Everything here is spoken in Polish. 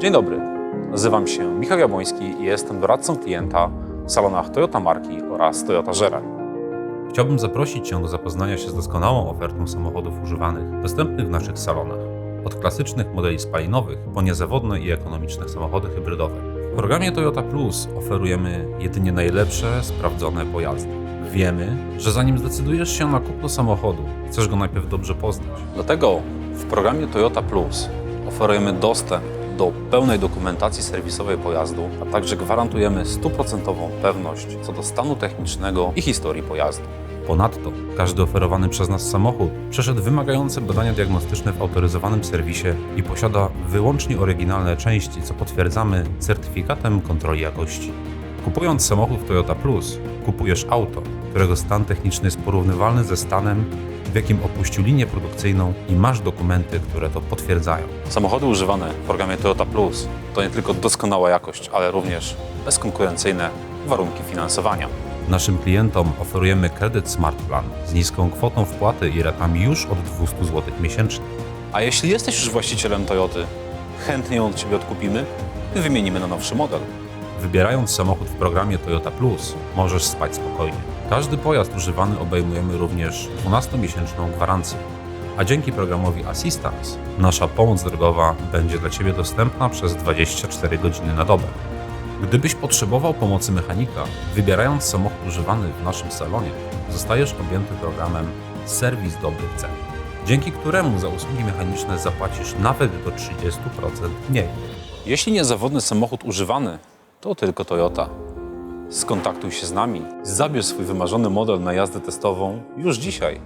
Dzień dobry, nazywam się Michał Jabłoński i jestem doradcą klienta w salonach Toyota Marki oraz Toyota Żerań. Chciałbym zaprosić Cię do zapoznania się z doskonałą ofertą samochodów używanych dostępnych w naszych salonach. Od klasycznych modeli spalinowych po niezawodne i ekonomiczne samochody hybrydowe. W programie Toyota Plus oferujemy jedynie najlepsze, sprawdzone pojazdy. Wiemy, że zanim zdecydujesz się na kupno samochodu, chcesz go najpierw dobrze poznać. Dlatego w programie Toyota Plus oferujemy dostęp do pełnej dokumentacji serwisowej pojazdu, a także gwarantujemy stuprocentową pewność co do stanu technicznego i historii pojazdu. Ponadto każdy oferowany przez nas samochód przeszedł wymagające badania diagnostyczne w autoryzowanym serwisie i posiada wyłącznie oryginalne części, co potwierdzamy certyfikatem kontroli jakości. Kupując samochód Toyota Plus, kupujesz auto, którego stan techniczny jest porównywalny ze stanem, w jakim opuścił linię produkcyjną i masz dokumenty, które to potwierdzają. Samochody używane w programie Toyota Plus to nie tylko doskonała jakość, ale również bezkonkurencyjne warunki finansowania. Naszym klientom oferujemy kredyt Smart Plan z niską kwotą wpłaty i ratami już od 200 zł miesięcznie. A jeśli jesteś już właścicielem Toyoty, chętnie ją od Ciebie odkupimy i wymienimy na nowszy model. Wybierając samochód w programie Toyota Plus, możesz spać spokojnie. Każdy pojazd używany obejmujemy również 12-miesięczną gwarancję. A dzięki programowi Assistance nasza pomoc drogowa będzie dla Ciebie dostępna przez 24 godziny na dobę. Gdybyś potrzebował pomocy mechanika, wybierając samochód używany w naszym salonie, zostajesz objęty programem Serwis Dobrych Cen, dzięki któremu za usługi mechaniczne zapłacisz nawet do 30% mniej. Jeśli niezawodny samochód używany, to tylko Toyota. Skontaktuj się z nami, zabierz swój wymarzony model na jazdę testową już dzisiaj.